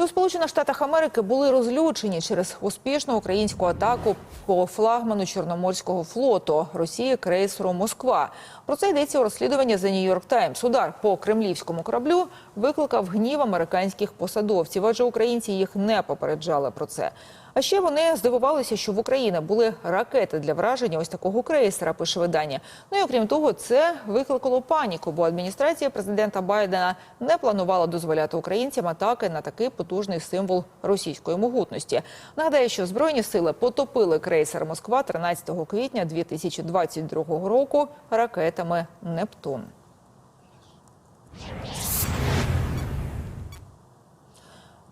І у Сполучених Штатах Америки були розлючені через успішну українську атаку по флагману Чорноморського флоту Росії крейсеру Москва. Про це йдеться у розслідуванні The New York Times. Удар по кремлівському кораблю викликав гнів американських посадовців, адже українці їх не попереджали про це. А ще вони здивувалися, що в Україні були ракети для враження ось такого крейсера. Пише видання. Ну і окрім того, це викликало паніку, бо адміністрація президента Байдена не планувала дозволяти українцям атаки на такий потужний символ російської могутності. Нагадаю, що збройні сили потопили крейсер Москва 13 квітня 2022 року ракетами Нептун.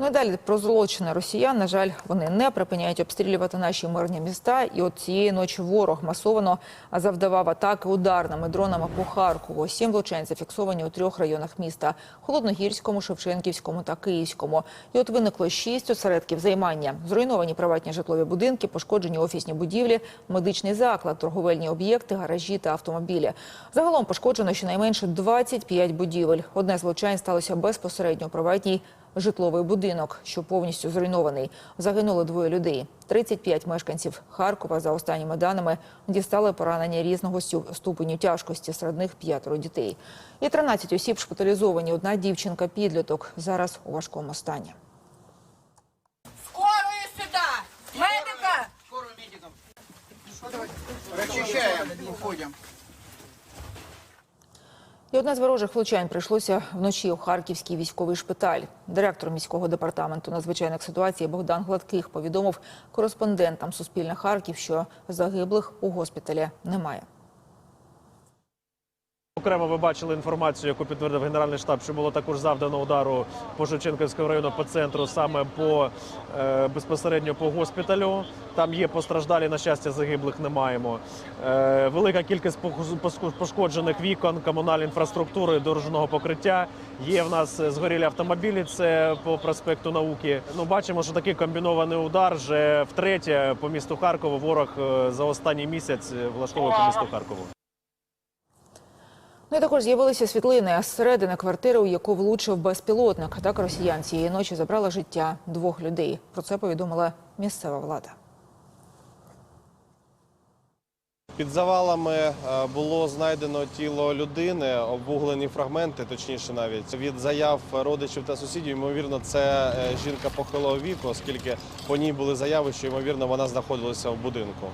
Ну і далі про злочини росіян. На жаль, вони не припиняють обстрілювати наші мирні міста. І от цієї ночі ворог масовано завдавав атаки ударними дронами по Харкову. Сім влучань зафіксовані у трьох районах міста: Холодногірському, Шевченківському та Київському. І от виникло шість осередків займання: зруйновані приватні житлові будинки, пошкоджені офісні будівлі, медичний заклад, торговельні об'єкти, гаражі та автомобілі. Загалом пошкоджено щонайменше 25 будівель. Одне з сталося безпосередньо у приватній житловий будинок, що повністю зруйнований. Загинуло двоє людей. 35 мешканців Харкова, за останніми даними, дістали поранення різного ступеню тяжкості, серед них п'ятеро дітей. І 13 осіб шпиталізовані. Одна дівчинка підліток зараз у важкому стані. Скорую сюда! Медика! Скорую медикам. Расчищаем, уходим. І одне з ворожих влучань прийшлося вночі у Харківський військовий шпиталь. Директор міського департаменту надзвичайних ситуацій Богдан Гладких повідомив кореспондентам Суспільне Харків, що загиблих у госпіталі немає. Окремо ви бачили інформацію, яку підтвердив Генеральний штаб, що було також завдано удару по Шевченківському району по центру, саме по е, безпосередньо по госпіталю. Там є постраждалі, на щастя, загиблих не маємо. Е, велика кількість пошкоджених вікон, комунальної інфраструктури, дорожнього покриття. Є в нас згорілі автомобілі. Це по проспекту науки. Ну бачимо, що такий комбінований удар вже втретє по місту Харкову. Ворог е, за останній місяць е, влаштовує по місту Харкову. Ну і також з'явилися світлини з середини квартири, у яку влучив безпілотник. Так росіян цієї ночі забрала життя двох людей. Про це повідомила місцева влада. Під завалами е, було знайдено тіло людини, обуглені фрагменти, точніше навіть від заяв родичів та сусідів. Ймовірно, це е, жінка похилого віку, оскільки по ній були заяви, що ймовірно вона знаходилася в будинку.